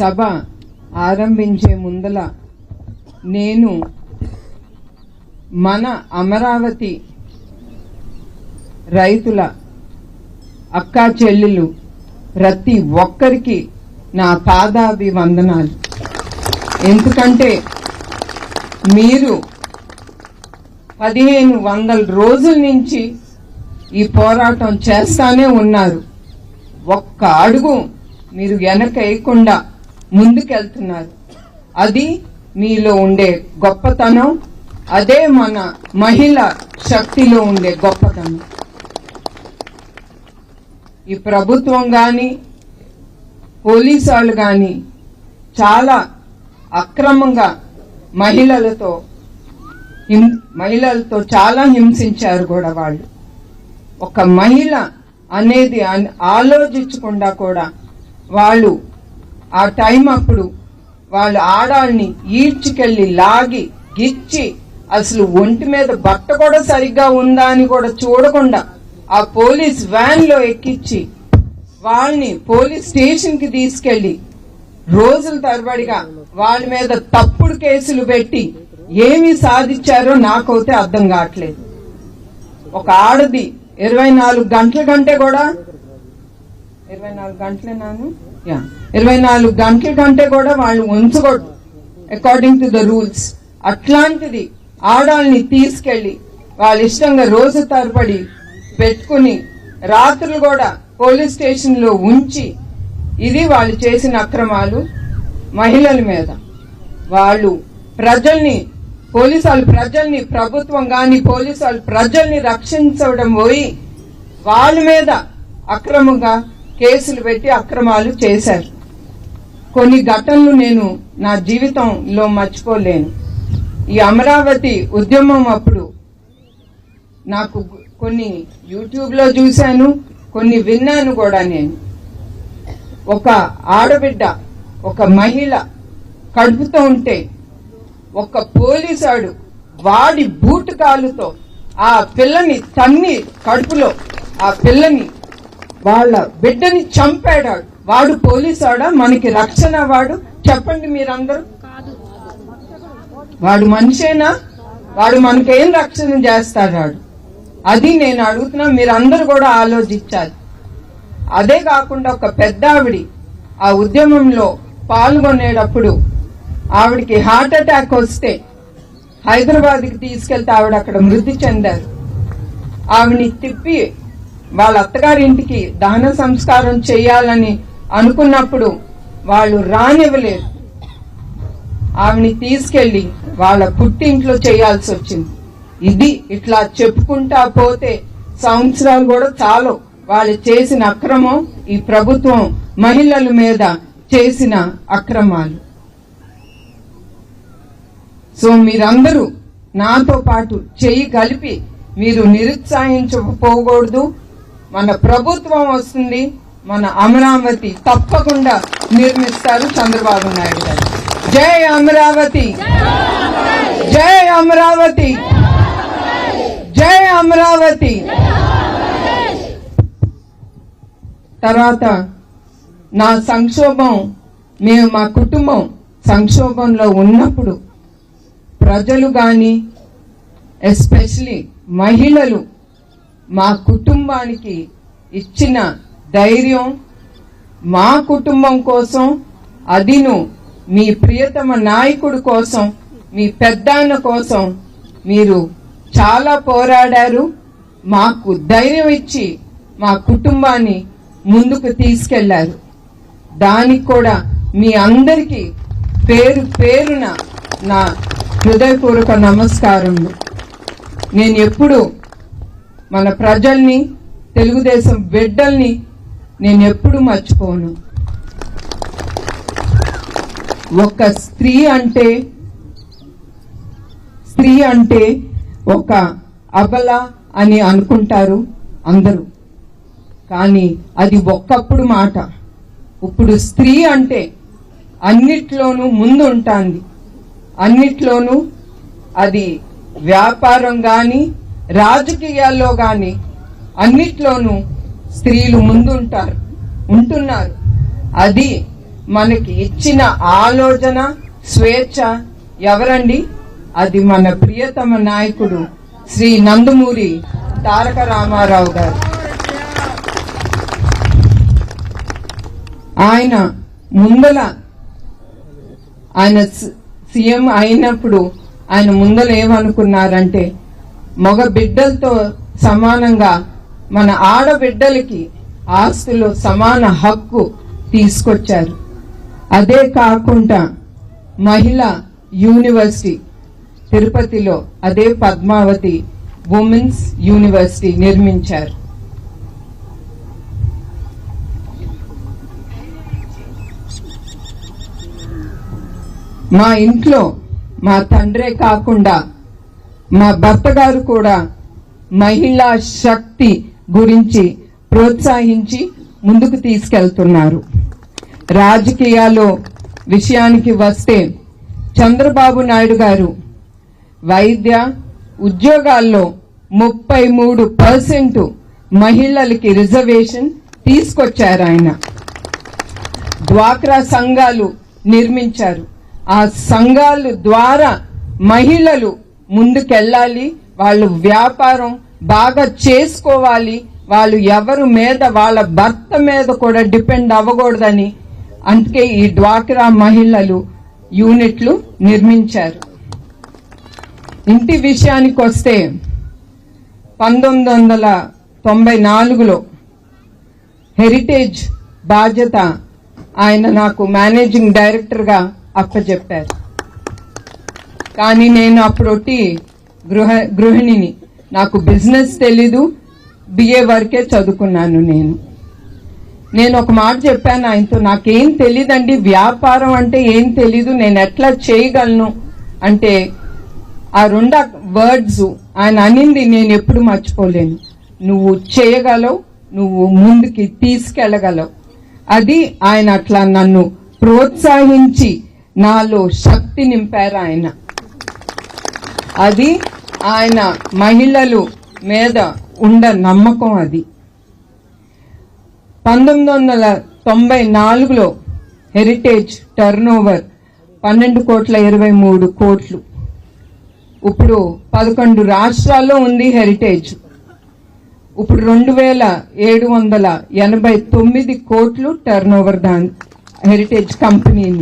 సభ ఆరంభించే ముందల నేను మన అమరావతి రైతుల అక్కా చెల్లెలు ప్రతి ఒక్కరికి నా పాదాభివందనాలు. ఎందుకంటే మీరు పదిహేను వందల రోజుల నుంచి ఈ పోరాటం చేస్తానే ఉన్నారు. ఒక్క అడుగు మీరు వెనక వేయకుండా ముందుకెళ్తున్నారు. అది మీలో ఉండే గొప్పతనం అదే మన మహిళ శక్తిలో ఉండే గొప్పతనం. ఈ ప్రభుత్వం గాని పోలీసు వాళ్ళు గాని చాలా అక్రమంగా మహిళలతో హిం- మహిళలతో చాలా హింసించారు కూడా వాళ్ళు. ఒక మహిళ అనేది అన్- ఆలోచించకుండా కూడా వాళ్ళు ఆ టైం అప్పుడు వాళ్ళు ఆడాల్ని ఈడ్చుకెళ్ళి లాగి గిచ్చి అసలు ఒంటి మీద బట్ట కూడా సరిగ్గా ఉందా అని కూడా చూడకుండా ఆ పోలీస్ వ్యాన్లో ఎక్కించి వాళ్ళని పోలీస్ స్టేషన్కి తీసుకెళ్ళి రోజుల తరబడిగా వాళ్ళ మీద తప్పుడు కేసులు పెట్టి ఏమి సాధించారో నాకైతే అర్థం కావట్లేదు. ఒక ఆడది ఇరవై నాలుగు గంటల కంటే కూడా ఇరవై నాలుగు గంటలేనాను ఇరవై నాలుగు గంటల కంటే కూడా వాళ్ళు ఉంచకూడదు అకార్డింగ్ టు ద రూల్స్ అట్లాంటిది ఆడాల్ని తీసుకెళ్ళి వాళ్ళ ఇష్టంగా రోజు తరబడి పెట్టుకుని రాత్రులు కూడా పోలీస్ స్టేషన్లో ఉంచి ఇది వాళ్ళు చేసిన అక్రమాలు మహిళల మీద. వాళ్ళు ప్రజల్ని పోలీసు వాళ్ళు ప్రజల్ని ప్రభుత్వం గాని పోలీసు వాళ్ళు ప్రజల్ని రక్షించడం పోయి వాళ్ళ మీద అక్రమంగా కేసులు పెట్టి అక్రమాలు చేశారు. కొన్ని ఘటనలు నేను నా జీవితంలో మర్చిపోలేను. ఈ అమరావతి ఉద్యమం అప్పుడు నాకు కొన్ని యూట్యూబ్లో చూశాను కొన్ని విన్నాను కూడా నేను. ఒక ఆడబిడ్డ ఒక మహిళ కడుపుతో ఉంటే ఒక పోలీసాడు వాడి బూటు కాలుతో ఆ పిల్లని తన్ని కడుపులో ఆ పిల్లని వాళ్ళ బిడ్డని చంపాడాడు. వాడు పోలీసాడా? మనకి రక్షణ వాడు. చెప్పండి మీరందరూ. వాడు మనిషేనా? వాడు మనకేం రక్షణ చేస్తాడు వాడు అది నేను అడుగుతున్నా మీరందరూ కూడా ఆలోచించాలి. అదే కాకుండా ఒక పెద్ద ఆవిడి ఆ ఉద్యమంలో పాల్గొనేటప్పుడు ఆవిడికి హార్ట్ అటాక్ వస్తే హైదరాబాద్కి తీసుకెళ్తే ఆవిడ అక్కడ మృతి చెందారు. ఆవిని తిప్పి వాళ్ళ అత్తగారింటికి దహన సంస్కారం చేయాలని అనుకున్నప్పుడు వాళ్ళు రానివ్వలేదు. ఆవిని తీసుకెళ్ళి వాళ్ళ పుట్టింట్లో చేయాల్సి వచ్చింది. ఇది ఇట్లా చెప్పుకుంటా పోతే సంవత్సరాలు కూడా చాలు. వాళ్ళు చేసిన అక్రమం ఈ ప్రభుత్వం మహిళల మీద చేసిన అక్రమాలు. సో మీరందరూ నాతో పాటు చెయ్యి కలిపి మీరు నిరుత్సాహించకపోకూడదు. మన ప్రభుత్వం వస్తుంది మన అమరావతి తప్పకుండా నిర్మిస్తారు చంద్రబాబు నాయుడు గారు. జై అమరావతి! జై అమరావతి! జై అమరావతి! తర్వాత నా సంక్షోభం మేము మా కుటుంబం సంక్షోభంలో ఉన్నప్పుడు ప్రజలు కానీ ఎస్పెషలీ మహిళలు మా కుటుంబానికి ఇచ్చిన ధైర్యం మా కుటుంబం కోసం అదిను మీ ప్రియతమ నాయకుడు కోసం మీ పెద్దాన్న కోసం మీరు చాలా పోరాడారు. మాకు ధైర్యం ఇచ్చి మా కుటుంబాన్ని ముందుకు తీసుకెళ్ళారు. దానికి కూడా మీ అందరికీ పేరు పేరున నా హృదయపూర్వక నమస్కారములు. నేను ఎప్పుడు మన ప్రజల్ని తెలుగుదేశం బిడ్డల్ని నేను ఎప్పుడు మర్చిపోను. ఒక స్త్రీ అంటే స్త్రీ అంటే ఒక అబల అని అనుకుంటారు అందరూ. కానీ అది ఒక్కప్పుడు మాట. ఇప్పుడు స్త్రీ అంటే అన్నిట్లోనూ ముందు ఉంటుంది. అన్నిట్లోనూ అది వ్యాపారం కానీ రాజకీయాల్లో కానీ అన్నిట్లోనూ స్త్రీలు ముందుంటారు ఉంటున్నారు. అది మనకి ఇచ్చిన ఆలోచన స్వేచ్ఛ ఎవరండి? అది మన ప్రియతమ నాయకుడు శ్రీ నందమూరి తారక రామారావు గారు. ఆయన ముందల ఆయన సీఎం అయినప్పుడు ఆయన ముందల ఏమనుకున్నారంటే మగ బిడ్డలతో సమానంగా మన ఆడబిడ్డలకి ఆస్తులు సమాన హక్కు తీసుకొచ్చారు. అదే కాకుండా మహిళ యూనివర్సిటీ తిరుపతిలో అదే పద్మావతి ఉమెన్స్ యూనివర్సిటీ నిర్మించారు. మా ఇంట్లో మా తండ్రే కాకుండా మా భర్త గారు కూడా మహిళా శక్తి గురించి ప్రోత్సహించి ముందుకు తీసుకెళ్తున్నారు. రాజకీయాల్లో విషయానికి వస్తే చంద్రబాబు నాయుడు గారు వైద్య ఉద్యోగాల్లో ముప్పై మూడు పర్సెంట్ మహిళలకి రిజర్వేషన్ తీసుకొచ్చారు ఆయన. డ్వాక్రా సంఘాలు నిర్మించారు. ఆ సంఘాలు ద్వారా మహిళలు ముందుకెళ్ళాలి. వాళ్ళు వ్యాపారం బాగా చేసుకోవాలి. వాళ్ళు ఎవరు మీద వాళ్ళ భర్త మీద కూడా డిపెండ్ అవ్వకూడదని. అందుకే ఈ డ్వాక్రా మహిళలు యూనిట్లు నిర్మించారు. ఇంటి విషయానికి వస్తే పంతొమ్మిది వందల తొంభై నాలుగులో హెరిటేజ్ బాధ్యత ఆయన నాకు మేనేజింగ్ డైరెక్టర్గా అప్పచెప్పారు కానీ నేను అప్పుడొట్టి గృహ గృహిణిని. నాకు బిజినెస్ తెలీదు. బిఏ వరకే చదువుకున్నాను నేను. నేను ఒక మాట చెప్పాను ఆయనతో నాకేం తెలీదండి వ్యాపారం అంటే ఏం తెలీదు నేను ఎట్లా చేయగలను? అంటే ఆ రెండు వర్డ్స్ ఆయన అనింది నేను ఎప్పుడు మర్చిపోలేను. నువ్వు చేయగలవు నువ్వు ముందుకి తీసుకెళ్ళగలవు. అది ఆయన అట్లా నన్ను ప్రోత్సహించి నాలో శక్తి నింపారు ఆయన. అది ఆయన మహిళలు మీద ఉండ నమ్మకం అది. పంతొమ్మిది వందల తొంభై నాలుగులో హెరిటేజ్ టర్న్ ఓవర్ పన్నెండు కోట్ల ఇరవై మూడు కోట్లు. ఇప్పుడు పదకొండు రాష్ట్రాల్లో ఉంది హెరిటేజ్ ఇప్పుడు రెండు వేల ఏడు వందల ఎనభై తొమ్మిది కోట్లు టర్న్ ఓవర్ దాని హెరిటేజ్ కంపెనీని